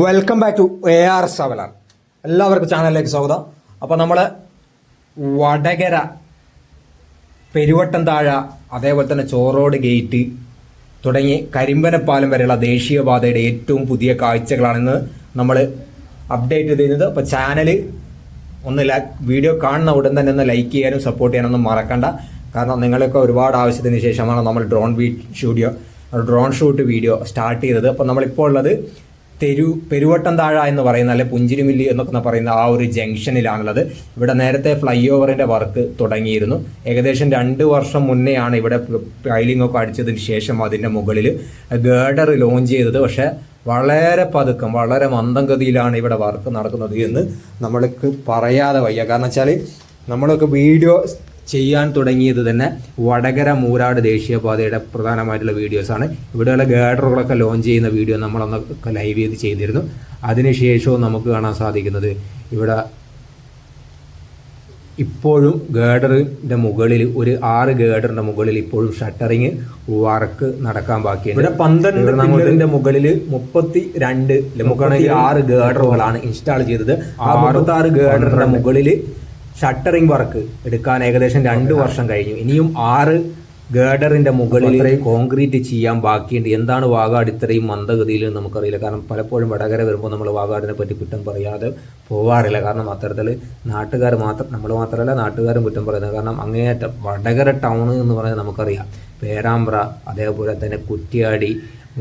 Welcome back to A R സവലർ എല്ലാവർക്കും ചാനലിലേക്ക് സ്വാഗതം. അപ്പോൾ നമ്മൾ വടകര പെരുവട്ടം താഴ അതേപോലെ തന്നെ ചോറോട് ഗേറ്റ് തുടങ്ങി കരിമ്പനപ്പാലം വരെയുള്ള ദേശീയപാതയുടെ ഏറ്റവും പുതിയ കാഴ്ചകളാണെന്ന് നമ്മൾ അപ്ഡേറ്റ് ചെയ്യുന്നത് അപ്പോൾ ചാനൽ ഒന്ന് വീഡിയോ കാണുന്ന ഉടൻ തന്നെ ഒന്ന് ലൈക്ക് ചെയ്യാനും സപ്പോർട്ട് ചെയ്യാനൊന്നും മറക്കണ്ട. കാരണം നിങ്ങളൊക്കെ ഒരുപാട് ആവശ്യത്തിന് ശേഷമാണ് നമ്മൾ drone V studio drone shoot video start ചെയ്തത്. അപ്പോൾ നമ്മളിപ്പോൾ ഉള്ളത് തെരു പെരുവട്ടം താഴ എന്ന് പറയുന്ന അല്ലെ പുഞ്ചിരിമില്ലി എന്നൊക്കെ പറയുന്ന ആ ഒരു ജംഗ്ഷനിലാണുള്ളത്. ഇവിടെ നേരത്തെ ഫ്ലൈ ഓവറിന്റെ വർക്ക് തുടങ്ങിയിരുന്നു. ഏകദേശം രണ്ട് വർഷം മുന്നെയാണ് ഇവിടെ പൈലിംഗ് ഒക്കെ അടിച്ചതിന് ശേഷം അതിന്റെ മുകളിൽ ഗേഡർ ലോഞ്ച് ചെയ്തത്. പക്ഷേ വളരെ പതുക്കം വളരെ മന്ദഗതിയിലാണ് ഇവിടെ വർക്ക് നടക്കുന്നത് എന്ന് നമ്മൾക്ക് പറയാതെ വയ്യ. കാരണം വെച്ചാൽ നമ്മളൊക്കെ വീഡിയോ ചെയ്യാൻ തുടങ്ങിയത് തന്നെ വടകര മൂരാട് ദേശീയപാതയുടെ പ്രധാനമായിട്ടുള്ള വീഡിയോസാണ് ഇവിടെയുള്ള ഗേഡറുകളൊക്കെ ലോഞ്ച് ചെയ്യുന്ന വീഡിയോ നമ്മളൊന്നൊക്കെ ലൈവ് ചെയ്ത് ചെയ്തിരുന്നു. അതിനുശേഷവും നമുക്ക് കാണാൻ സാധിക്കുന്നത് ഇവിടെ ഇപ്പോഴും ഗേഡറിന്റെ മുകളിൽ ഒരു ആറ് ഗേഡറിന്റെ മുകളിൽ ഇപ്പോഴും ഷട്ടറിങ് വർക്ക് നടക്കാൻ ബാക്കിയുണ്ട്. ഇവിടെ പന്ത്രണ്ട് മുകളിൽ മുപ്പത്തി രണ്ട് ആറ് ഗേഡറുകളാണ് ഇൻസ്റ്റാൾ ചെയ്തത്. ആ അറുപത്തി ആറ് ഗേഡറിന്റെ മുകളിൽ ഷട്ടറിംഗ് വർക്ക് എടുക്കാൻ ഏകദേശം രണ്ട് വർഷം കഴിഞ്ഞു. ഇനിയും ആറ് ഗേഡറിന്റെ മുകളിൽ കോൺക്രീറ്റ് ചെയ്യാൻ ബാക്കിയുണ്ട്. എന്താണ് വാഗാട് ഇത്രയും മന്ദഗതിയിൽ നമുക്കറിയില്ല. കാരണം പലപ്പോഴും വടകര വരുമ്പോൾ നമ്മൾ വാഗാടിനെ പറ്റി കുറ്റം പറയാതെ പോവാറില്ല. കാരണം അത്തരത്തിൽ നാട്ടുകാർ മാത്രം നമ്മൾ മാത്രമല്ല നാട്ടുകാരും കുറ്റം പറയുന്നത്. കാരണം അങ്ങേയറ്റം വടകര ടൗൺ എന്ന് പറയുന്നത് നമുക്കറിയാം. പേരാമ്പ്ര അതേപോലെ തന്നെ കുറ്റ്യാടി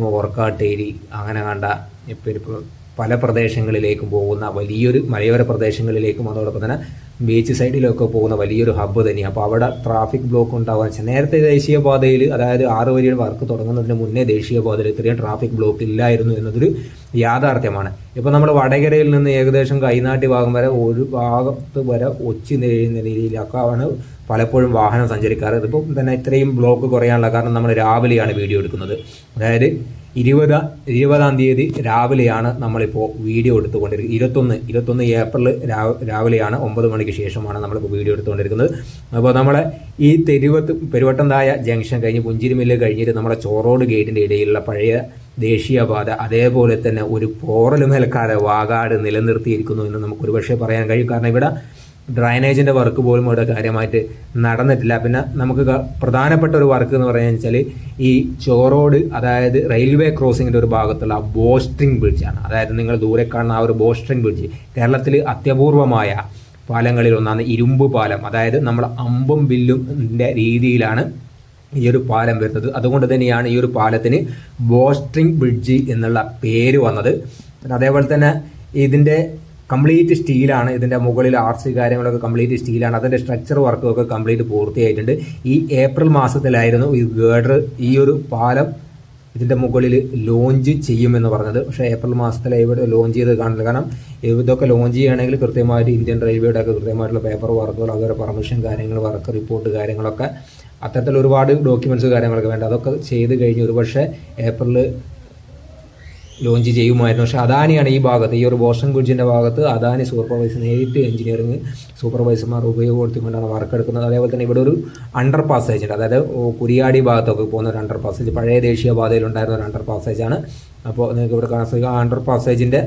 ഓർക്കാട്ടേരി അങ്ങനെ കണ്ട ഇപ്പം പല പ്രദേശങ്ങളിലേക്കും പോകുന്ന വലിയൊരു മലയോര പ്രദേശങ്ങളിലേക്കും അതോടൊപ്പം തന്നെ ബീച്ച് സൈഡിലൊക്കെ പോകുന്ന വലിയൊരു ഹബ്ബ് തന്നെയാണ് അപ്പോൾ അവിടെ ട്രാഫിക് ബ്ലോക്ക് ഉണ്ടാവാൻ വെച്ചാൽ നേരത്തെ ദേശീയപാതയിൽ അതായത് ആറ് വരിയുടെ വർക്ക് തുടങ്ങുന്നതിന് മുന്നേ ദേശീയപാതയിൽ ഇത്രയും ട്രാഫിക് ബ്ലോക്ക് ഇല്ലായിരുന്നു എന്നതൊരു യാഥാർത്ഥ്യമാണ്. ഇപ്പോൾ നമ്മൾ വടകരയിൽ നിന്ന് ഏകദേശം കൈനാട്ടി ഭാഗം വരെ ഒരു ഭാഗത്ത് വരെ ഒച്ചി നേഴുന്ന രീതിയിലൊക്കെയാണ് പലപ്പോഴും വാഹനം സഞ്ചരിക്കാറ്. ഇതിപ്പോൾ തന്നെ ഇത്രയും ബ്ലോക്ക് കുറയാനുള്ള കാരണം നമ്മൾ രാവിലെയാണ് വീഡിയോ എടുക്കുന്നത്. അതായത് ഇരുപത് ഇരുപതാം തീയതി രാവിലെയാണ് നമ്മളിപ്പോൾ വീഡിയോ എടുത്തുകൊണ്ടിരിക്കുന്നത്. ഇരുപത്തൊന്ന് ഇരുപത്തൊന്ന് ഏപ്രിൽ രാവിലെയാണ് ഒമ്പത് മണിക്ക് ശേഷമാണ് നമ്മളിപ്പോൾ വീഡിയോ എടുത്തുകൊണ്ടിരിക്കുന്നത്. അപ്പോൾ നമ്മളെ ഈ തെരുവത്ത് പെരുവട്ടന്തായ ജംഗ്ഷൻ കഴിഞ്ഞ് പുഞ്ചിരിമില്ല് കഴിഞ്ഞിട്ട് നമ്മുടെ ചോറോട് ഗേറ്റിന്റെ ഇടയിലുള്ള പഴയ ദേശീയപാത അതേപോലെ തന്നെ ഒരു പോറലുമേൽക്കാതെ വാകാട് നിലനിർത്തിയിരിക്കുന്നു എന്ന് നമുക്ക് ഒരുപക്ഷെ പറയാൻ കഴിയും. കാരണം ഇവിടെ ഡ്രൈനേജിന്റെ വർക്ക് പോലും ഇവിടെ കാര്യമായിട്ട് നടന്നിട്ടില്ല. പിന്നെ നമുക്ക് പ്രധാനപ്പെട്ട ഒരു വർക്ക് എന്ന് പറയുന്നത് വെച്ചാൽ ഈ ചോറോഡ് അതായത് റെയിൽവേ ക്രോസിങ്ങിന്റെ ഒരു ഭാഗത്തുള്ള ബോസ്ട്രിങ് ബ്രിഡ്ജാണ് അതായത് നിങ്ങൾ ദൂരെ കാണുന്ന ആ ഒരു ബോസ്ട്രിങ് ബ്രിഡ്ജ് കേരളത്തിൽ അത്യപൂർവമായ പാലങ്ങളിൽ ഒന്നാണ് ഇരുമ്പ് പാലം. അതായത് നമ്മൾ അമ്പും ബില്ലും രീതിയിലാണ് ഈ ഒരു പാലം വരുന്നത്. അതുകൊണ്ട് തന്നെയാണ് ഈ ഒരു പാലത്തിന് ബോസ്ട്രിങ് ബ്രിഡ്ജ് എന്നുള്ള പേര് വന്നത്. അതേപോലെ തന്നെ ഇതിന്റെ കംപ്ലീറ്റ് സ്റ്റീലാണ്. ഇതിന്റെ മുകളിൽ ആർ സി കാര്യങ്ങളൊക്കെ കംപ്ലീറ്റ് സ്റ്റീലാണ്. അതിന്റെ സ്ട്രക്ചർ വർക്കൊക്കെ കംപ്ലീറ്റ് പൂർത്തിയായിട്ടുണ്ട്. ഈ ഏപ്രിൽ മാസത്തിലായിരുന്നു ഈ ഗേഡർ ഈ ഒരു പാലം ഇതിന്റെ മുകളിൽ ലോഞ്ച് ചെയ്യുമെന്ന് പറഞ്ഞത്. പക്ഷേ ഏപ്രിൽ മാസത്തിൽ ഇവിടെ ലോഞ്ച് ചെയ്ത് കാണില്ല കാരണം ഇതൊക്കെ ലോഞ്ച് ചെയ്യുകയാണെങ്കിൽ കൃത്യമായിട്ട് ഇന്ത്യൻ റെയിൽവേയുടെ ഒക്കെ കൃത്യമായിട്ടുള്ള പേപ്പർ വർക്കുകൾ അതുപോലെ പെർമിഷൻ കാര്യങ്ങൾ വർക്ക് റിപ്പോർട്ട് കാര്യങ്ങളൊക്കെ അത്തരത്തിൽ ഒരുപാട് ഡോക്യുമെന്റ്സ് കാര്യങ്ങളൊക്കെ വേണ്ട. അതൊക്കെ ചെയ്ത് കഴിഞ്ഞ് ഒരുപക്ഷെ ഏപ്രിൽ ലോഞ്ച് ചെയ്യുമായിരുന്നു. പക്ഷേ അദാനിയാണ് ഈ ഭാഗത്ത് ഈ ഒരു ബോഷൻ ഗുഡ്ജിന്റെ ഭാഗത്ത് അദാനി സൂപ്പർവൈസർ നേരിട്ട് എഞ്ചിനീയറിംഗ് സൂപ്പർവൈസർമാർ ഉപയോഗപ്പെടുത്തിക്കൊണ്ടാണ് വർക്ക് എടുക്കുന്നത്. അതേപോലെ തന്നെ ഇവിടെ ഒരു അണ്ടർ പാസേജ് ഉണ്ട് അതായത് കുരിയാടി ഭാഗത്തൊക്കെ പോകുന്ന ഒരു അണ്ടർ പാസേജ് പഴയ ദേശീയ പാതയിലുണ്ടായിരുന്ന ഒരു അണ്ടർ പാസേജാണ് അപ്പോൾ നിങ്ങൾക്ക് ഇവിടെ കാണാൻ സാധിക്കും. ആ അണ്ടർ പാസേജിന്റെ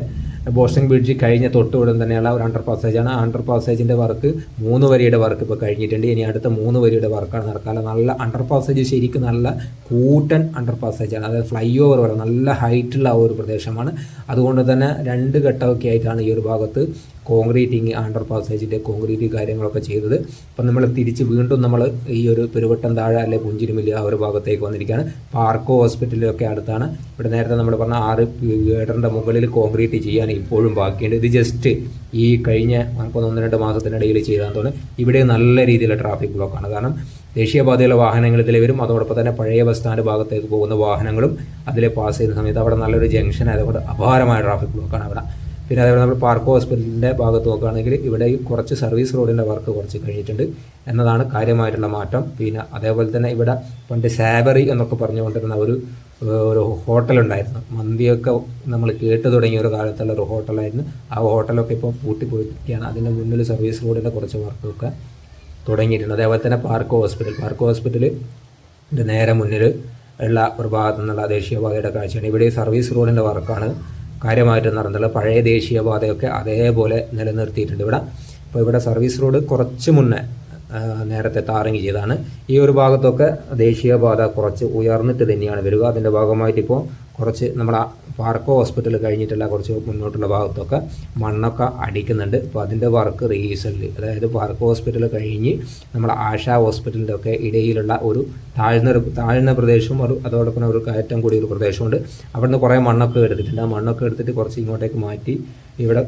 ബോസ്റ്റൺ ബ്രിഡ്ജ് കഴിഞ്ഞ തൊട്ടുടൻ തന്നെയുള്ള ഒരു അണ്ടർ പാസേജാണ് ആ അണ്ടർ പാസേജിന്റെ വർക്ക് മൂന്ന് വരിയുടെ വർക്ക് ഇപ്പോൾ കഴിഞ്ഞിട്ടുണ്ട്. ഇനി അടുത്ത മൂന്ന് വരിയുടെ വർക്കാണ് നടക്കാറ് നല്ല അണ്ടർ പാസേജ് ശരിക്കും നല്ല കൂട്ടൻ അണ്ടർ പാസേജാണ് അതായത് ഫ്ലൈ ഓവർ വരെ നല്ല ഹൈറ്റുള്ള ആ ഒരു പ്രദേശമാണ്. അതുകൊണ്ട് തന്നെ രണ്ട് ഘട്ടമൊക്കെ ആയിട്ടാണ് ഈ ഒരു ഭാഗത്ത് കോൺക്രീറ്റിങ് ആണ്ടർ പാസേജിന്റെ കോൺക്രീറ്റ് കാര്യങ്ങളൊക്കെ ചെയ്തത്. അപ്പം നമ്മൾ തിരിച്ച് വീണ്ടും നമ്മൾ ഈ ഒരു പെരുവട്ടം താഴെ അല്ലെ പുഞ്ചിരിമില്ല ആ ഒരു ഭാഗത്തേക്ക് വന്നിരിക്കുകയാണ് പാർക്കോ ഹോസ്പിറ്റലൊക്കെ അടുത്താണ്. ഇവിടെ നേരത്തെ നമ്മൾ പറഞ്ഞ ആറ് ഗേഡറിന്റെ മുകളിൽ കോൺക്രീറ്റ് ചെയ്യാൻ ഇപ്പോഴും ബാക്കിയുണ്ട്. ഇത് ജസ്റ്റ് ഈ കഴിഞ്ഞ നമുക്കൊന്ന് ഒന്ന് രണ്ട് മാസത്തിനിടയിൽ ചെയ്താൽ തോന്നുന്നു. ഇവിടെ നല്ല രീതിയിലുള്ള ട്രാഫിക് ബ്ലോക്കാണ് കാരണം ദേശീയപാതയിലെ വാഹനങ്ങൾ ഇതിലെ വരും. അതോടൊപ്പം തന്നെ പഴയ ബസ് സ്റ്റാൻഡ് ഭാഗത്തേക്ക് പോകുന്ന വാഹനങ്ങളും അതിലെ പാസ് ചെയ്യുന്ന സമയത്ത് അവിടെ നല്ലൊരു ജംഗ്ഷൻ ആയതുകൊണ്ട് അപാരമായ ട്രാഫിക് ബ്ലോക്കാണ് അവിടെ. പിന്നെ അതേപോലെ നമ്മൾ പാർക്ക് ഹോസ്പിറ്റലിന്റെ ഭാഗത്ത് നോക്കുകയാണെങ്കിൽ ഇവിടെ കുറച്ച് സർവീസ് റോഡിന്റെ വർക്ക് കുറച്ച് കഴിഞ്ഞിട്ടുണ്ട് എന്നതാണ് കാര്യമായിട്ടുള്ള മാറ്റം. പിന്നെ അതേപോലെ തന്നെ ഇവിടെ പണ്ട് സാബറി എന്നൊക്കെ പറഞ്ഞുകൊണ്ടിരുന്ന ഒരു ഒരു ഹോട്ടലുണ്ടായിരുന്നു മന്തിയൊക്കെ നമ്മൾ കേട്ട് തുടങ്ങിയ ഒരു കാലത്തുള്ള ഒരു ഹോട്ടലായിരുന്നു. ആ ഹോട്ടലൊക്കെ ഇപ്പോൾ പൂട്ടിപ്പോയിരിക്കുകയാണ്. അതിന്റെ മുന്നിൽ സർവീസ് റോഡിന്റെ കുറച്ച് വർക്കൊക്കെ തുടങ്ങിയിട്ടുണ്ട്. അതേപോലെ തന്നെ പാർക്ക് ഹോസ്പിറ്റൽ. പാർക്ക് ഹോസ്പിറ്റൽ നേരെ മുന്നിൽ ഉള്ള ഒരു ഭാഗത്തു നിന്നുള്ള ദേശീയപാതയുടെ കാഴ്ചയാണ്. ഇവിടെ സർവീസ് റോഡിന്റെ വർക്കാണ് കാര്യമായിട്ട് നടന്നിട്ടുള്ള പഴയ ദേശീയപാതയൊക്കെ അതേപോലെ നിലനിർത്തിയിട്ടുണ്ട് ഇവിടെ. അപ്പോൾ ഇവിടെ സർവീസ് റോഡ് കുറച്ച് മുന്നേ നേരത്തെ താറങ്ങി ചെയ്താണ് ഈ ഒരു ഭാഗത്തൊക്കെ ദേശീയപാത കുറച്ച് ഉയർന്നിട്ട് തന്നെയാണ് വരിക. അതിന്റെ ഭാഗമായിട്ട് ഇപ്പോൾ കുറച്ച് നമ്മുടെ പാർക്കോ ഹോസ്പിറ്റൽ കഴിഞ്ഞിട്ടുള്ള കുറച്ച് മുന്നോട്ടുള്ള ഭാഗത്തൊക്കെ മണ്ണൊക്കെ അടിക്കുന്നുണ്ട്. അപ്പോൾ അതിന്റെ വർക്ക് റീസെന്റ് അതായത് പാർക്കോ ഹോസ്പിറ്റൽ കഴിഞ്ഞ് നമ്മുടെ ആശ ഹോസ്പിറ്റലിന്റെ ഒക്കെ ഇടയിലുള്ള ഒരു താഴ്ന്ന താഴ്ന്ന പ്രദേശവും ഒരു അതോടൊപ്പം ഒരു കയറ്റം കൂടിയ ഒരു പ്രദേശമുണ്ട്. അവിടുന്ന് കുറേ മണ്ണൊക്കെ എടുത്തിട്ടുണ്ട്. ആ മണ്ണൊക്കെ എടുത്തിട്ട് കുറച്ച് ഇങ്ങോട്ടേക്ക് മാറ്റി ഇവിടെ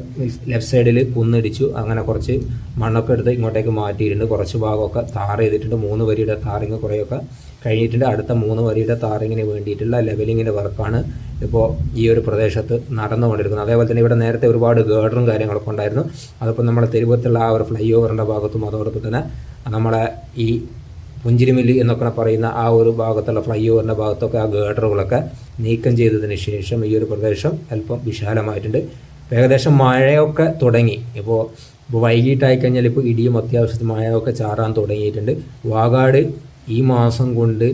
ലെഫ്റ്റ് സൈഡിൽ കുന്നിടിച്ചു. അങ്ങനെ കുറച്ച് മണ്ണൊക്കെ എടുത്ത് ഇങ്ങോട്ടേക്ക് മാറ്റിയിട്ടുണ്ട്. കുറച്ച് ഭാഗമൊക്കെ താർ ചെയ്തിട്ടുണ്ട്. മൂന്ന് വരിയുടെ താറിങ് കുറേയൊക്കെ കഴിഞ്ഞിട്ടുണ്ട് അടുത്ത മൂന്ന് വരിയുടെ താറിങ്ങിന് വേണ്ടിയിട്ടുള്ള ലെവലിങ്ങിന്റെ വർക്കാണ് ഇപ്പോൾ ഈ ഒരു പ്രദേശത്ത് നടന്നുകൊണ്ടിരിക്കുന്നത്. അതേപോലെ തന്നെ ഇവിടെ നേരത്തെ ഒരുപാട് ഗേഡറും കാര്യങ്ങളൊക്കെ ഉണ്ടായിരുന്നു. അതിപ്പോൾ നമ്മുടെ തെരുവത്തുള്ള ആ ഒരു ഫ്ലൈ ഓവറിന്റെ ഭാഗത്തും അതോടൊപ്പം തന്നെ നമ്മളെ ഈ പുഞ്ചിരിമില്ലി എന്നൊക്കെ പറയുന്ന ആ ഒരു ഭാഗത്തുള്ള ഫ്ലൈ ഓവറിന്റെ ഭാഗത്തൊക്കെ ആ ഗേഡറുകളൊക്കെ നീക്കം ചെയ്തതിന് ശേഷം ഈ ഒരു പ്രദേശം അല്പം വിശാലമായിട്ടുണ്ട്. ഏകദേശം മഴയൊക്കെ തുടങ്ങി. ഇപ്പോൾ ഇപ്പോൾ വൈകിട്ടായി കഴിഞ്ഞാൽ ഇപ്പോൾ ഇടിയും അത്യാവശ്യത്തിന് മഴയൊക്കെ ചാറാൻ തുടങ്ങിയിട്ടുണ്ട്. വാഗാട് ഈ മാസം കൊണ്ട്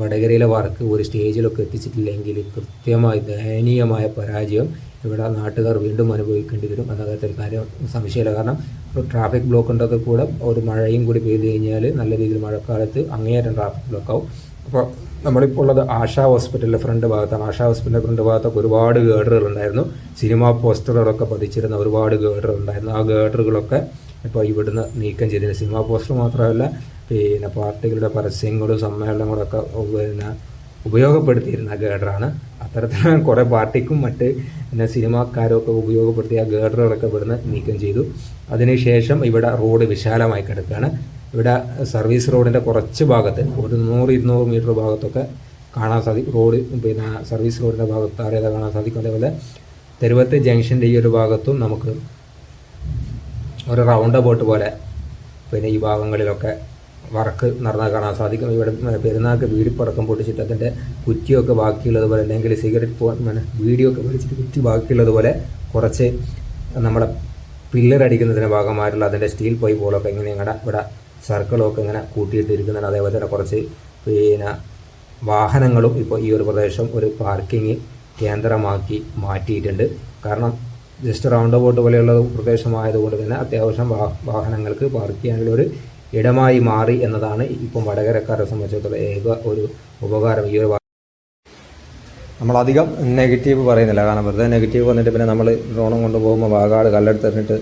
വടകരയിലെ വർക്ക് ഒരു സ്റ്റേജിലൊക്കെ എത്തിച്ചിട്ടില്ലെങ്കിൽ കൃത്യമായി ദയനീയമായ പരാജയം ഇവിടെ നാട്ടുകാർ വീണ്ടും അനുഭവിക്കേണ്ടി വരും. എന്നതിൽ കാര്യം സംശയമില്ല. കാരണം ട്രാഫിക് ബ്ലോക്ക് ഉണ്ടൊക്കെ കൂടെ ഒരു മഴയും കൂടി പെയ്ത് കഴിഞ്ഞാൽ നല്ല രീതിയിൽ മഴക്കാലത്ത് അങ്ങേയറ്റം ട്രാഫിക് ബ്ലോക്ക് ആവും. അപ്പോൾ നമ്മളിപ്പോൾ ഉള്ളത് ആശാ ഹോസ്പിറ്റലിന്റെ ഫ്രണ്ട് ഭാഗത്താണ്. ആശാ ഹോസ്പിറ്റലിന്റെ ഫ്രണ്ട് ഭാഗത്തൊക്കെ ഒരുപാട് ഗേഡറുകൾ ഉണ്ടായിരുന്നു. സിനിമാ പോസ്റ്ററുകളൊക്കെ പതിച്ചിരുന്ന ഒരുപാട് ഗേഡറുകൾ ഉണ്ടായിരുന്നു. ആ ഗേഡറുകളൊക്കെ ഇപ്പോൾ ഇവിടുന്ന് നീക്കം ചെയ്തിരുന്നു. സിനിമാ പോസ്റ്റർ മാത്രമല്ല പിന്നെ പാർട്ടികളുടെ പരസ്യങ്ങളും സമ്മേളനങ്ങളൊക്കെ പിന്നെ ഉപയോഗപ്പെടുത്തിയിരുന്ന ഗേഡറാണ്. അത്തരത്തിൽ കുറേ പാർട്ടിക്കും മറ്റ് പിന്നെ സിനിമാക്കാരും ഒക്കെ ഉപയോഗപ്പെടുത്തിയ ഗേഡറുകളൊക്കെ ഇവിടുന്ന് നീക്കം ചെയ്തു. അതിനുശേഷം ഇവിടെ റോഡ് വിശാലമായി കിടക്കുകയാണ്. ഇവിടെ സർവീസ് റോഡിന്റെ കുറച്ച് ഭാഗത്ത് ഒരു നൂറ് ഇരുന്നൂറ് മീറ്റർ ഭാഗത്തൊക്കെ കാണാൻ സാധിക്കും റോഡ് പിന്നെ സർവീസ് റോഡിന്റെ ഭാഗത്ത് അറിയാതെ കാണാൻ സാധിക്കും. അതേപോലെ തെരുവത്തെ ജംഗ്ഷന്റെ ഈ ഒരു ഭാഗത്തും നമുക്ക് ഒരു റൗണ്ട് അബൌട്ട് പോലെ പിന്നെ ഈ ഭാഗങ്ങളിലൊക്കെ വർക്ക് നടന്നാൽ കാണാൻ സാധിക്കും. ഇവിടെ പെരുന്നാൾക്ക് വീടിപ്പടക്കം പൊട്ടിച്ചിട്ട് അതിന്റെ കുറ്റിയൊക്കെ ബാക്കിയുള്ളതുപോലെ അല്ലെങ്കിൽ സിഗരറ്റ് പോ പിന്നെ വീഡിയോ ഒക്കെ വലിച്ചിട്ട് കുറ്റി ബാക്കിയുള്ളതുപോലെ കുറച്ച് നമ്മുടെ പില്ലർ അടിക്കുന്നതിന്റെ ഭാഗമായിട്ടുള്ള അതിന്റെ സ്റ്റീൽ പൈപ്പ് പോലൊക്കെ ഇങ്ങനെ ഇങ്ങനെ ഇവിടെ സർക്കിളൊക്കെ ഇങ്ങനെ കൂട്ടിയിട്ടിരിക്കുന്നുണ്ട് അതേപോലെ തന്നെ കുറച്ച് പിന്നെ വാഹനങ്ങളും ഇപ്പോൾ ഈ ഒരു പ്രദേശം ഒരു പാർക്കിംഗ് കേന്ദ്രമാക്കി മാറ്റിയിട്ടുണ്ട്. കാരണം ജസ്റ്റ് റൗണ്ട് ബോട്ട് പോലെയുള്ള പ്രദേശമായതുകൊണ്ട് തന്നെ അത്യാവശ്യം വാഹനങ്ങൾക്ക് പാർക്ക് ചെയ്യാനുള്ള ഒരു ഇടമായി മാറി എന്നതാണ് ഇപ്പം വടകരക്കാരെ സംബന്ധിച്ചിടത്തോളം ഏക ഒരു ഉപകാരം ഈ ഒരു നമ്മളധികം നെഗറ്റീവ് പറയുന്നില്ല. കാരണം വെറുതെ നെഗറ്റീവ് വന്നിട്ട് പിന്നെ നമ്മൾ ഡ്രോണും കൊണ്ട് പോകുമ്പോൾ വാകാട് കല്ലെടുത്തിട്ട്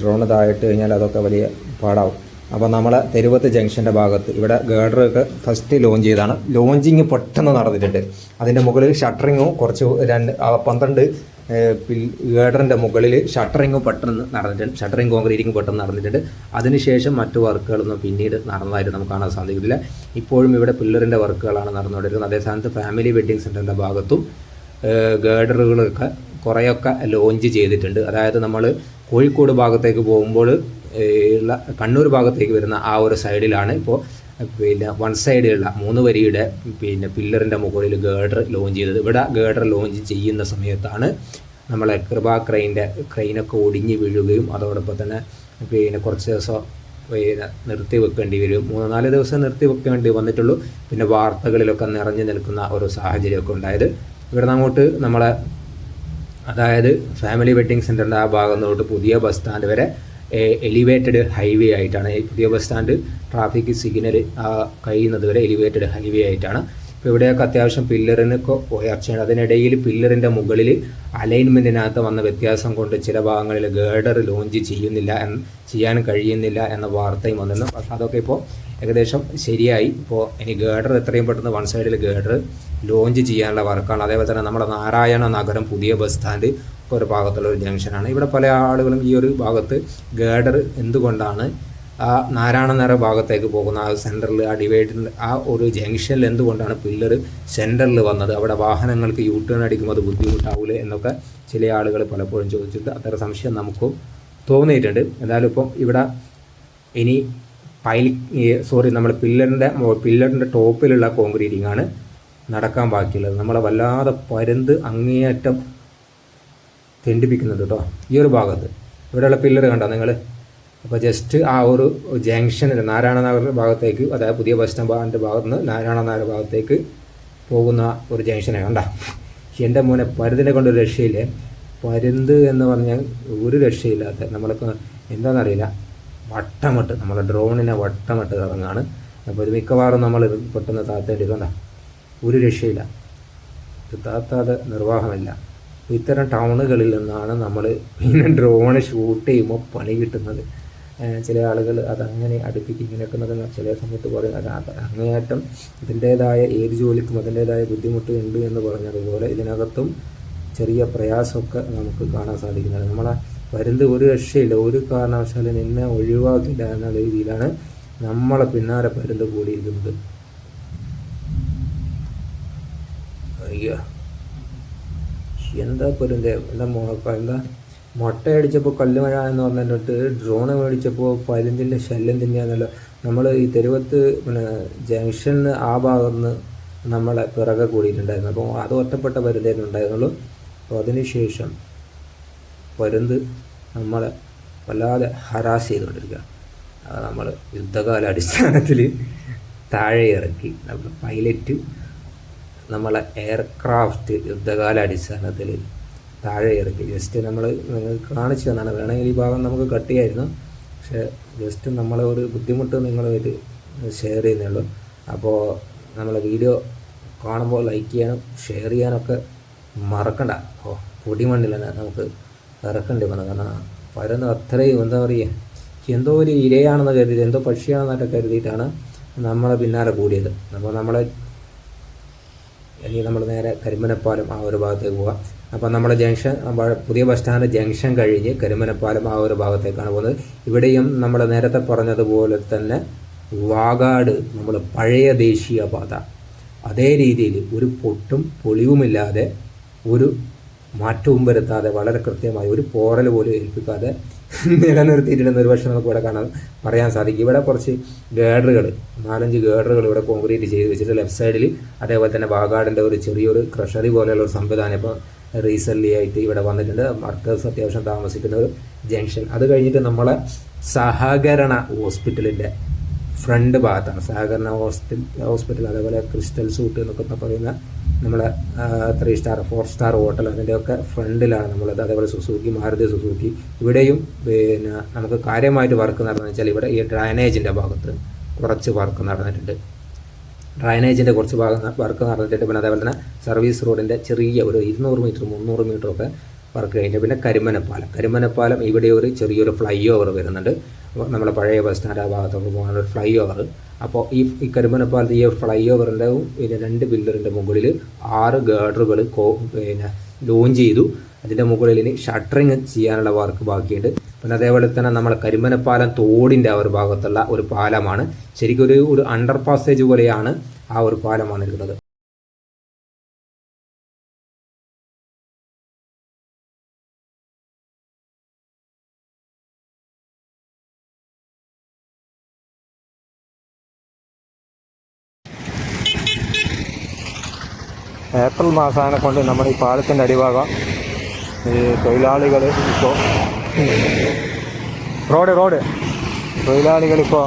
ഡ്രോൺ താഴിട്ട് കഴിഞ്ഞാൽ അതൊക്കെ വലിയ പാടാവും. അപ്പോൾ നമ്മളെ തെരുവത്ത് ജംഗ്ഷന്റെ ഭാഗത്ത് ഇവിടെ ഗേഡറൊക്കെ ഫസ്റ്റ് ലോഞ്ച് ചെയ്താണ്. ലോഞ്ചിങ് പെട്ടെന്ന് നടന്നിട്ടുണ്ട്. അതിന്റെ മുകളിൽ ഷട്ടറിങ്ങും കുറച്ച് രണ്ട് പന്ത്രണ്ട് ഗേഡറിന്റെ മുകളിൽ ഷട്ടറിങ് പെട്ടെന്ന് നടന്നിട്ടുണ്ട്. ഷട്ടറിങ് കോൺക്രീറ്റിങ് പെട്ടെന്ന് നടന്നിട്ടുണ്ട്. അതിനുശേഷം മറ്റു വർക്കുകളൊന്നും പിന്നീട് നടന്നതായിട്ട് നമുക്ക് കാണാൻ സാധിക്കില്ല. ഇപ്പോഴും ഇവിടെ പില്ലറിന്റെ വർക്കുകളാണ് നടന്നുകൊണ്ടിരിക്കുന്നത്. അതേ സ്ഥാനത്ത് ഫാമിലി വെഡ്ഡിങ് സെന്ററിന്റെ ഭാഗത്തും ഗേഡറുകളൊക്കെ കുറേയൊക്കെ ലോഞ്ച് ചെയ്തിട്ടുണ്ട്. അതായത് നമ്മൾ കോഴിക്കോട് ഭാഗത്തേക്ക് പോകുമ്പോൾ കണ്ണൂർ ഭാഗത്തേക്ക് വരുന്ന ആ ഒരു സൈഡിലാണ്. ഇപ്പോൾ പിന്നെ വൺ സൈഡിലുള്ള മൂന്ന് വരിയുടെ പിന്നെ പില്ലറിന്റെ മുകളിൽ ഗേഡർ ലോഞ്ച് ചെയ്തത്. ഇവിടെ ഗേഡർ ലോഞ്ച് ചെയ്യുന്ന സമയത്താണ് നമ്മളെ കൃപാ ക്രെയിന്റെ ക്രെയിനൊക്കെ ഒടിഞ്ഞ് വീഴുകയും അതോടൊപ്പം തന്നെ പിന്നെ കുറച്ച് ദിവസം പിന്നെ നിർത്തി വെക്കേണ്ടി വരും. മൂന്ന് നാല് ദിവസം നിർത്തി വെക്കേണ്ടി വന്നിട്ടുള്ളൂ. പിന്നെ വാർത്തകളിലൊക്കെ നിറഞ്ഞു നിൽക്കുന്ന ഒരു സാഹചര്യമൊക്കെ ഉണ്ടായത്. ഇവിടെ അങ്ങോട്ട് നമ്മളെ അതായത് ഫാമിലി വെഡ്ഡിങ് സെന്ററിന്റെ ആ ഭാഗം തൊട്ട് പുതിയ ബസ് സ്റ്റാൻഡ് വരെ എലിവേറ്റഡ് ഹൈവേ ആയിട്ടാണ്. പുതിയ ബസ് സ്റ്റാൻഡ് ട്രാഫിക് സിഗ്നൽ കഴിയുന്നത് വരെ എലിവേറ്റഡ് ഹൈവേ ആയിട്ടാണ്. ഇപ്പോൾ ഇവിടെയൊക്കെ അത്യാവശ്യം പില്ലറിനൊക്കെ ഉയർച്ചയാണ് അതിനിടയിൽ പില്ലറിന്റെ മുകളിൽ അലൈൻമെന്റിനകത്ത് വന്ന വ്യത്യാസം കൊണ്ട് ചില ഭാഗങ്ങളിൽ ഗേഡർ ലോഞ്ച് ചെയ്യുന്നില്ല എന്ന് ചെയ്യാൻ കഴിയുന്നില്ല എന്ന വാർത്തയും വന്നിരുന്നു. പക്ഷേ അതൊക്കെ ഇപ്പോൾ ഏകദേശം ശരിയായി. ഇപ്പോൾ ഇനി ഗേഡർ എത്രയും പെട്ടെന്ന് വൺ സൈഡിൽ ഗേഡർ ലോഞ്ച് ചെയ്യാനുള്ള വർക്കാണ് അതേപോലെ തന്നെ നമ്മുടെ നാരായണ നഗരം പുതിയ ബസ് സ്റ്റാൻഡ് ഒരു ഭാഗത്തുള്ള ഒരു ജംഗ്ഷനാണ്. ഇവിടെ പല ആളുകളും ഈ ഒരു ഭാഗത്ത് ഗേഡർ എന്തുകൊണ്ടാണ് ആ നാരായണ നഗര ഭാഗത്തേക്ക് പോകുന്ന ആ സെന്ററിൽ ആ ഡിവൈഡിൽ ആ ഒരു ജംഗ്ഷനിൽ എന്തുകൊണ്ടാണ് പില്ലർ സെന്ററിൽ വന്നത്? അവിടെ വാഹനങ്ങൾക്ക് യൂ ടേൺ അടിക്കുമ്പോൾ അത് ബുദ്ധിമുട്ടാവൂലേ എന്നൊക്കെ ചില ആളുകൾ പലപ്പോഴും ചോദിച്ചിട്ട് അത്തരം സംശയം നമുക്കും തോന്നിയിട്ടുണ്ട്. എന്തായാലും ഇപ്പം ഇവിടെ ഇനി പൈൽ സോറി നമ്മൾ പില്ലറിന്റെ പില്ലറിന്റെ ടോപ്പിലുള്ള കോൺക്രീറ്റിംഗ് ആണ് നടക്കാൻ ബാക്കിയുള്ളത്. നമ്മളെ വല്ലാതെ പരന്ത് അങ്ങേയറ്റം തെണ്ടിപ്പിക്കുന്നുണ്ട് കേട്ടോ. ഈ ഒരു ഭാഗത്ത്. ഇവിടെയുള്ള പില്ലർ കണ്ടോ നിങ്ങൾ അപ്പോൾ ജസ്റ്റ് ആ ഒരു ജംഗ്ഷനിൽ നാരായണ നഗർ ഭാഗത്തേക്ക് അതായത് പുതിയ ബസ് സ്റ്റാൻഡിന്റെ ഭാഗത്ത് നിന്ന് നാരായണ നഗർ ഭാഗത്തേക്ക് പോകുന്ന ഒരു ജംഗ്ഷനെ കണ്ട? എന്റെ മോനെ പരുതിനെ കൊണ്ട് ഒരു രക്ഷയില്ലേ? പരുന്ത് എന്ന് പറഞ്ഞാൽ ഒരു രക്ഷയില്ലാത്ത നമ്മൾക്ക് എന്താണെന്നറിയില്ല വട്ടമിട്ട് നമ്മളെ ഡ്രോണിനെ വട്ടമിട്ട് കിടങ്ങാണ് അപ്പോൾ ഇത് മിക്കവാറും നമ്മൾ പെട്ടെന്ന് താത്തേണ്ടി കണ്ട? ഒരു രക്ഷയില്ല. താത്താതെ നിർവാഹമില്ല. ഇത്തരം ടൗണുകളിൽ നിന്നാണ് നമ്മൾ പിന്നെ ഡ്രോണ് ഷൂട്ട് ചെയ്യുമ്പോൾ പണി കിട്ടുന്നത്. ചില ആളുകൾ അതങ്ങനെ അടുപ്പിച്ച് ഇങ്ങനെയൊക്കെ എന്നൊക്കെ ചില സമയത്ത് പറയും അത് അങ്ങേയറ്റം ഇതിന്റേതായ ഏത് ജോലിക്കും അതിന്റേതായ ബുദ്ധിമുട്ട് ഉണ്ട് എന്ന് പറഞ്ഞതുപോലെ ഇതിനകത്തും ചെറിയ പ്രയാസമൊക്കെ നമുക്ക് കാണാൻ സാധിക്കുന്നുണ്ട്. നമ്മളെ വരുന്നത് ഒരു രക്ഷയില്ല. ഒരു കാരണവശാലും നിന്നെ ഒഴിവാക്കില്ല എന്നുള്ള രീതിയിലാണ് നമ്മളെ പിന്നാലെ പരുന്ത് കൂടിയിരിക്കുന്നത്. അയ്യോ. എന്താ പരുന്ത് എന്താ എന്താ മുട്ട അടിച്ചപ്പോൾ കല്ലുമഴ എന്ന് പറഞ്ഞിട്ട് ഡ്രോണ് മേടിച്ചപ്പോൾ പരുന്തിന്റെ ശല്യം തന്നെയാണല്ലോ. നമ്മൾ ഈ തെരുവത്ത് പിന്നെ ജംഗ്ഷനിൽ ആ ഭാഗത്ത് നമ്മളെ പിറകെ കൂടിയിട്ടുണ്ടായിരുന്നു. അപ്പോൾ അത് ഒറ്റപ്പെട്ട പരുന്തായിരുന്നു ഉണ്ടായിരുന്നുള്ളൂ. അപ്പോൾ അതിനുശേഷം പരുന്ത് നമ്മളെ വല്ലാതെ ഹരാസ് ചെയ്തുകൊണ്ടിരിക്കുക. അത് നമ്മൾ യുദ്ധകാല അടിസ്ഥാനത്തിൽ താഴെ ഇറക്കി. നമ്മൾ പൈലറ്റ് നമ്മളെ എയർക്രാഫ്റ്റ് യുദ്ധകാല അടിസ്ഥാനത്തിൽ താഴെ ഇറക്കി. ജസ്റ്റ് നമ്മൾ നിങ്ങൾക്ക് കാണിച്ചു തന്നാണ്. വേണമെങ്കിൽ ഈ ഭാഗം നമുക്ക് കട്ട് ചെയ്യായിരുന്നു. പക്ഷേ ജസ്റ്റ് നമ്മളെ ഒരു ബുദ്ധിമുട്ട് നിങ്ങളുമായിട്ട് ഷെയർ ചെയ്യുന്നുള്ളൂ അപ്പോൾ നമ്മളെ വീഡിയോ കാണുമ്പോൾ ലൈക്ക് ചെയ്യാനും ഷെയർ ചെയ്യാനൊക്കെ മറക്കണ്ട. ഓ പൊടിമണ്ണിൽ തന്നെ നമുക്ക് ഇറക്കേണ്ടി വന്നത് കാരണം പരന്ന് അത്രയും എന്താ പറയുക എന്തോ ഒരു ഇരയാണെന്ന് കരുതി എന്തോ പക്ഷിയാണെന്നൊക്കെ കരുതിയിട്ടാണ് നമ്മളെ പിന്നാലെ കൂടിയത്. അപ്പോൾ നമ്മളെ ഇനി നമ്മൾ നേരെ കരിമനപ്പാലം ആ ഒരു ഭാഗത്തേക്ക് പോവാം. അപ്പോൾ നമ്മുടെ ജംഗ്ഷൻ പുതിയ ബസ് സ്റ്റാൻഡ് ജംഗ്ഷൻ കഴിഞ്ഞ് കരിമനപ്പാലം ആ ഒരു ഭാഗത്തേക്കാണ് പോകുന്നത്. ഇവിടെയും നമ്മൾ നേരത്തെ പറഞ്ഞതുപോലെ തന്നെ വാഗാട് നമ്മൾ പഴയ ദേശീയ പാത. അതേ രീതിയിൽ ഒരു പൊട്ടും പൊളിവുമില്ലാതെ ഒരു മാറ്റവും വരുത്താതെ വളരെ കൃത്യമായി ഒരു പോറൽ പോലും ഏൽപ്പിക്കാതെ നിലനിർത്തിയിട്ടുണ്ടെന്ന് ഒരു പക്ഷേ നമുക്ക് ഇവിടെ കാണാൻ പറയാൻ സാധിക്കും. ഇവിടെ കുറച്ച് ഗേഡറുകൾ നാലഞ്ച് ഗേഡറുകൾ ഇവിടെ കോൺക്രീറ്റ് ചെയ്ത് വെച്ചിട്ട് ലെഫ്റ്റ് സൈഡിൽ അതേപോലെ തന്നെ വാഗാടിന്റെ ഒരു ചെറിയൊരു ക്രഷറി പോലെയുള്ള ഒരു സംവിധാനം ഇപ്പോൾ റീസെന്റ്ലി ആയിട്ട് ഇവിടെ വന്നിട്ടുണ്ട്. വർക്കേഴ്സ് അത്യാവശ്യം താമസിക്കുന്ന ഒരു ജംഗ്ഷൻ അത് കഴിഞ്ഞിട്ട് നമ്മളെ സഹകരണ ഹോസ്പിറ്റലിന്റെ ഫ്രണ്ട് ഭാഗത്താണ്. സഹകരണ ഹോസ്പിറ്റൽ ഹോസ്പിറ്റൽ അതേപോലെ ക്രിസ്റ്റൽ സൂട്ട് എന്നൊക്കെ പറയുന്ന നമ്മളെ three star four star hotel അതിന്റെയൊക്കെ ഫ്രണ്ടിലാണ് നമ്മളത്. അതേപോലെ സുസൂക്കി മാരുതി സുസൂക്കി. ഇവിടെയും പിന്നെ നമുക്ക് കാര്യമായിട്ട് വർക്ക് നടന്നു വെച്ചാൽ ഇവിടെ ഈ ഡ്രൈനേജിന്റെ ഭാഗത്ത് കുറച്ച് വർക്ക് നടന്നിട്ടുണ്ട്. ഡ്രൈനേജിന്റെ കുറച്ച് ഭാഗം വർക്ക് നടന്നിട്ടുണ്ട്. പിന്നെ അതേപോലെ തന്നെ സർവീസ് റോഡിന്റെ ചെറിയ ഒരു ഇരുന്നൂറ് മീറ്റർ മുന്നൂറ് മീറ്ററൊക്കെ വർക്ക് കഴിഞ്ഞു പിന്നെ കരിമനപ്പാലം. കരിമനപ്പാലം ഇവിടെ ഒരു ചെറിയൊരു ഫ്ലൈ ഓവർ വരുന്നുണ്ട് നമ്മുടെ പഴയ ബസ് സ്റ്റാൻഡ് ആ ഭാഗത്തൊക്കെ പോകാനുള്ള ഫ്ലൈ ഓവർ അപ്പോൾ ഈ ഈ കരിമനപ്പാലത്ത് ഈ ഫ്ലൈ ഓവറിന്റെ പിന്നെ രണ്ട് പില്ലറിന്റെ മുകളിൽ. ആറ് ഗേഡറുകൾ കോ പിന്നെ ലോഞ്ച് ചെയ്തു. അതിന്റെ മുകളിൽ ഇനി ഷട്ടറിങ് ചെയ്യാനുള്ള വർക്ക് ബാക്കിയുണ്ട്. പിന്നെ അതേപോലെ തന്നെ നമ്മളെ കരിമനപ്പാലം തോടിന്റെ ആ ഒരു ഭാഗത്തുള്ള ഒരു പാലമാണ്. ശരിക്കും ഒരു ഒരു അണ്ടർ പാസേജ് പോലെയാണ് ആ ഒരു പാലമാണ് വന്നിരിക്കുന്നത് ഏപ്രിൽ മാസമാണ് കൊണ്ട് നമ്മുടെ ഈ പാലത്തിന്റെ അടിഭാഗം ഈ തൊഴിലാളികൾ ഇപ്പോൾ റോഡ് റോഡ്. തൊഴിലാളികളിപ്പോൾ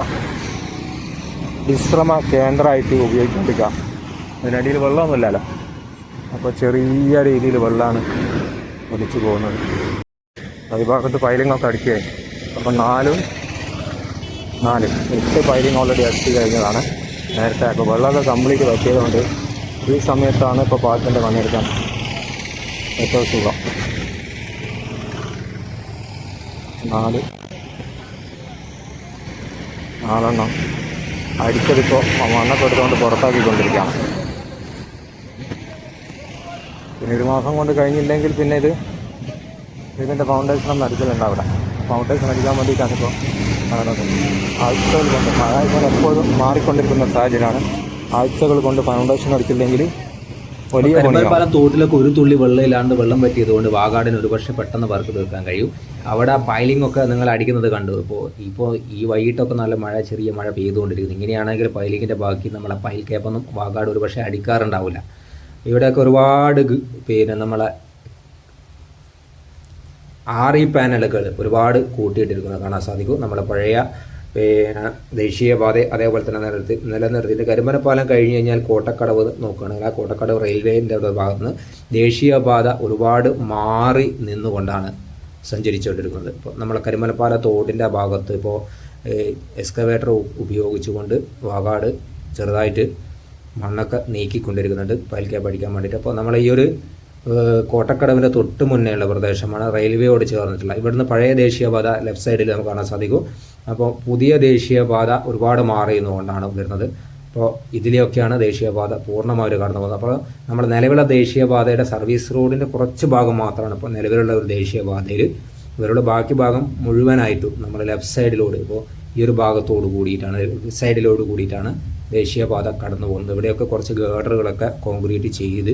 വിശ്രമ കേന്ദ്രമായിട്ട് ഉപയോഗിച്ചുകൊണ്ടിരിക്കുക. അതിനടിയിൽ വെള്ളമൊന്നുമില്ലല്ലോ. അപ്പോൾ ചെറിയ രീതിയിൽ വെള്ളമാണ് ഒലിച്ചു പോകുന്നത്. അതിഭാഗത്ത് പൈലിങ്ങൊക്കെ അടിക്കുകയായി അപ്പോൾ നാലും നാല് എട്ട് പൈലിങ് ഓൾറെഡി അടിച്ചു കഴിഞ്ഞതാണ്. നേരത്തെ അപ്പോൾ വെള്ളമൊക്കെ കംപ്ലീറ്റ് വെക്കിയതുകൊണ്ട് ഈ സമയത്താണ് ഇപ്പോൾ പാട്ടിന്റെ പണിയെടുക്കാൻ ഏറ്റവും സുഖം. നാല്. നാലെണ്ണം. അടിച്ചതിപ്പോൾ മണ്ണൊക്കെ എടുത്തുകൊണ്ട് പുറത്താക്കിക്കൊണ്ടിരിക്കുകയാണ്. പിന്നെ ഒരു മാസം കൊണ്ട് കഴിഞ്ഞില്ലെങ്കിൽ പിന്നെ ഇത് ഇതിന്റെ ഫൗണ്ടേഷൻ ഒന്നും അടിക്കലുണ്ട് അവിടെ. ഫൗണ്ടേഷൻ അടിക്കാൻ വേണ്ടിയിട്ടാണ് ഇപ്പോൾ ആഴ്ചകൾ കൊണ്ട് മഴ ഇപ്പോൾ എപ്പോഴും മാറിക്കൊണ്ടിരിക്കുന്ന സാഹചര്യമാണ്. ആഴ്ചകൾ കൊണ്ട് ഫൗണ്ടേഷൻ അടിച്ചില്ലെങ്കിൽ വലിയ. കരിമൽപ്പാലം തോട്ടിലൊക്കെ ഒരു തുള്ളി വെള്ളം പറ്റിയത് വെള്ളം പറ്റിയതുകൊണ്ട് വാഗാടിന് ഒരുപക്ഷെ പെട്ടെന്ന് വർക്ക് തീർക്കാൻ കഴിയും. അവിടെ പൈലിംഗ് ഒക്കെ നിങ്ങൾ അടിക്കുന്നത് കണ്ടു. ഇപ്പോൾ ഇപ്പോൾ ഈ വൈകിട്ടൊക്കെ നല്ല മഴ ചെറിയ മഴ പെയ്തുകൊണ്ടിരിക്കുന്നു. ഇങ്ങനെയാണെങ്കിൽ പൈലിങ്ങിന്റെ ബാക്കി നമ്മളെ പൈൽ കേപ്പൊന്നും വാഗാട് ഒരുപക്ഷെ അടിക്കാറുണ്ടാവില്ല. ഇവിടെയൊക്കെ ഒരുപാട് പിന്നെ നമ്മളെ ആറി ഇ പാനലുകൾ ഒരുപാട് കൂട്ടിയിട്ടിരിക്കുന്നത് കാണാൻ സാധിക്കും. നമ്മളെ പഴയ പിന്നെ ദേശീയപാത അതേപോലെ തന്നെ നിലനിർത്തി നിലനിർത്തിയിട്ട് കരിമനപ്പാലം കഴിഞ്ഞ് കഴിഞ്ഞാൽ കോട്ടക്കടവ് നോക്കുകയാണെങ്കിൽ ആ കോട്ടക്കടവ് റെയിൽവേന്റെ ഭാഗത്ത് നിന്ന് ദേശീയപാത ഒരുപാട് മാറി നിന്നുകൊണ്ടാണ് സഞ്ചരിച്ചുകൊണ്ടിരിക്കുന്നത്. ഇപ്പോൾ നമ്മളെ കരിമലപ്പാല തോടിന്റെ ഭാഗത്ത് ഇപ്പോൾ എക്സ്കവേറ്റർ ഉപയോഗിച്ചുകൊണ്ട് വാകാട് ചെറുതായിട്ട് മണ്ണൊക്കെ നീക്കിക്കൊണ്ടിരിക്കുന്നുണ്ട്. പലിക്കാൻ പഠിക്കാൻ വേണ്ടിയിട്ട്. അപ്പോൾ നമ്മൾ ഈ ഒരു കോട്ടക്കടവിന്റെ തൊട്ട് മുന്നേയുള്ള പ്രദേശമാണ് റെയിൽവേയോട് ചേർന്നിട്ടുള്ള. ഇവിടുന്ന് പഴയ ദേശീയപാത ലെഫ്റ്റ് സൈഡിൽ നമുക്ക് കാണാൻ സാധിക്കും. അപ്പോൾ പുതിയ ദേശീയപാത ഒരുപാട് മാറിയതുകൊണ്ടാണ് വരുന്നത്. അപ്പോൾ ഇതിലെയൊക്കെയാണ് ദേശീയപാത പൂർണമായി ഒരു കടന്നു പോകുന്നത്. അപ്പോൾ നമ്മുടെ നിലവിലെ ദേശീയപാതയുടെ സർവീസ് റോഡിന്റെ കുറച്ച് ഭാഗം മാത്രമാണ് ഇപ്പോൾ നിലവിലുള്ള ഒരു ദേശീയപാതയിൽ. ഇവരുടെ ബാക്കി ഭാഗം മുഴുവനായിട്ടും നമ്മൾ ലെഫ്റ്റ് സൈഡിലൂടെ ഇപ്പോൾ ഈ ഒരു ഭാഗത്തോട് കൂടിയിട്ടാണ് സൈഡിലോട് കൂടിയിട്ടാണ് ദേശീയപാത കടന്നു പോകുന്നത്. ഇവിടെയൊക്കെ കുറച്ച് ഗേഡറുകളൊക്കെ കോൺക്രീറ്റ് ചെയ്ത്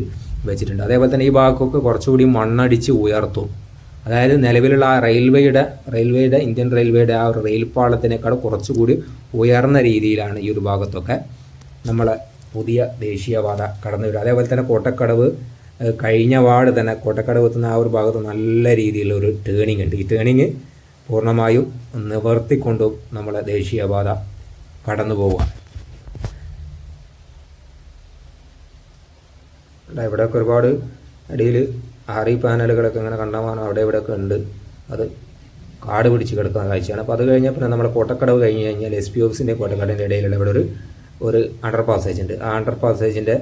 വെച്ചിട്ടുണ്ട്. അതേപോലെ തന്നെ ഈ ഭാഗമൊക്കെ കുറച്ചുകൂടി മണ്ണടിച്ച് ഉയർത്തും. അതായത് നിലവിലുള്ള ആ റെയിൽവേയുടെ റെയിൽവേയുടെ ഇന്ത്യൻ റെയിൽവേയുടെ ആ ഒരു റെയിൽ പാളത്തിനേക്കാൾ കുറച്ചുകൂടി ഉയർന്ന രീതിയിലാണ് ഈ ഒരു ഭാഗത്തൊക്കെ നമ്മൾ പുതിയ ദേശീയപാത കടന്നു വരിക അതേപോലെ തന്നെ കോട്ടക്കടവ് കഴിഞ്ഞ വാർഡ് തന്നെ കോട്ടക്കടവ് എത്തുന്ന ആ ഒരു ഭാഗത്ത് നല്ല രീതിയിലുള്ള ഒരു ടേണിംഗ് ഉണ്ട്. ഈ ടേണിങ് പൂർണമായും നിവർത്തിക്കൊണ്ടും നമ്മളെ ദേശീയപാത കടന്നു പോവുക ഇവിടെ ഇവിടെയൊക്കെ ഒരുപാട് അടിയിൽ ആറി പാനലുകളൊക്കെ ഇങ്ങനെ കണ്ടമാനം അവിടെ ഇവിടെയൊക്കെ ഉണ്ട്. അത് കാട് പിടിച്ച് കിടക്കുന്ന കാഴ്ചയാണ്. അപ്പോൾ അത് കഴിഞ്ഞാൽ പിന്നെ നമ്മുടെ കോട്ടക്കടവ് കഴിഞ്ഞ് കഴിഞ്ഞാൽ എസ് പി ഓഫീസിന്റെ കോട്ടക്കടവിന്റെ ഇടയിലുള്ള ഇവിടെ ഒരു ഒരു അണ്ടർ പാസേജ് ഉണ്ട് ആ അണ്ടർ പാസേജിന്റെ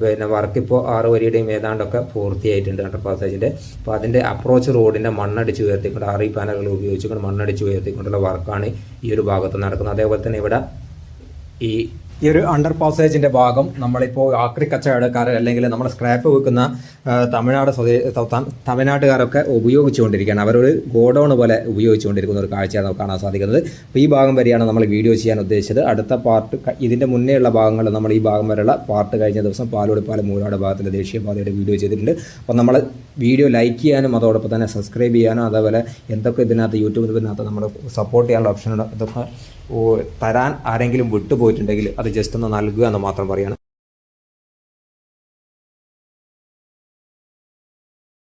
പിന്നെ വർക്ക് ഇപ്പോൾ ആറ് വരിയുടെയും ഏതാണ്ടൊക്കെ പൂർത്തിയായിട്ടുണ്ട് അണ്ടർ പാസേജിന്റെ അപ്പോൾ അതിന്റെ അപ്രോച്ച് റോഡിന്റെ മണ്ണടിച്ച് ഉയർത്തിക്കൊണ്ട് ആറി പാനലുകൾ ഉപയോഗിച്ചുകൊണ്ട് മണ്ണടിച്ച് ഉയർത്തിക്കൊണ്ടുള്ള വർക്കാണ് ഈ ഒരു ഭാഗത്ത് നടക്കുന്നത്. അതേപോലെ തന്നെ ഇവിടെ ഈ ഈ ഒരു അണ്ടർ പാസേജിന്റെ ഭാഗം നമ്മളിപ്പോൾ ആക്രി കച്ചവടക്കാർ അല്ലെങ്കിൽ നമ്മൾ സ്ക്രാപ്പ് വെക്കുന്ന തമിഴ്നാട് സ്വദേ തമിഴ്നാട്ടുകാരൊക്കെ ഉപയോഗിച്ചുകൊണ്ടിരിക്കുകയാണ്. അവരൊരു ഗോഡൗൺ പോലെ ഉപയോഗിച്ചുകൊണ്ടിരിക്കുന്ന ഒരു കാഴ്ചയാണ് നമുക്ക് കാണാൻ സാധിക്കുന്നത്. അപ്പോൾ ഈ ഭാഗം വരെയാണ് നമ്മൾ വീഡിയോ ചെയ്യാൻ ഉദ്ദേശിച്ചത്. അടുത്ത പാർട്ട് ഇതിന്റെ മുന്നേയുള്ള ഭാഗങ്ങൾ നമ്മൾ ഈ ഭാഗം വരെയുള്ള പാർട്ട് കഴിഞ്ഞ ദിവസം പാലോട് പാലം മൂലാട് ഭാഗത്തിലെ ദേശീയപാതയുടെ വീഡിയോ ചെയ്തിട്ടുണ്ട്. അപ്പോൾ നമ്മൾ വീഡിയോ ലൈക്ക് ചെയ്യാനും അതോടൊപ്പം തന്നെ സബ്സ്ക്രൈബ് ചെയ്യാനും അതേപോലെ എന്തൊക്കെ ഇതിനകത്ത് യൂട്യൂബിനകത്ത് നമ്മൾ സപ്പോർട്ട് ചെയ്യാനുള്ള ഓപ്ഷൻ അതൊക്കെ തരാൻ ആരെങ്കിലും വിട്ടുപോയിട്ടുണ്ടെങ്കിൽ അത് ജസ്റ്റ് ഒന്ന് നൽകുക എന്ന് മാത്രം പറയാണ്.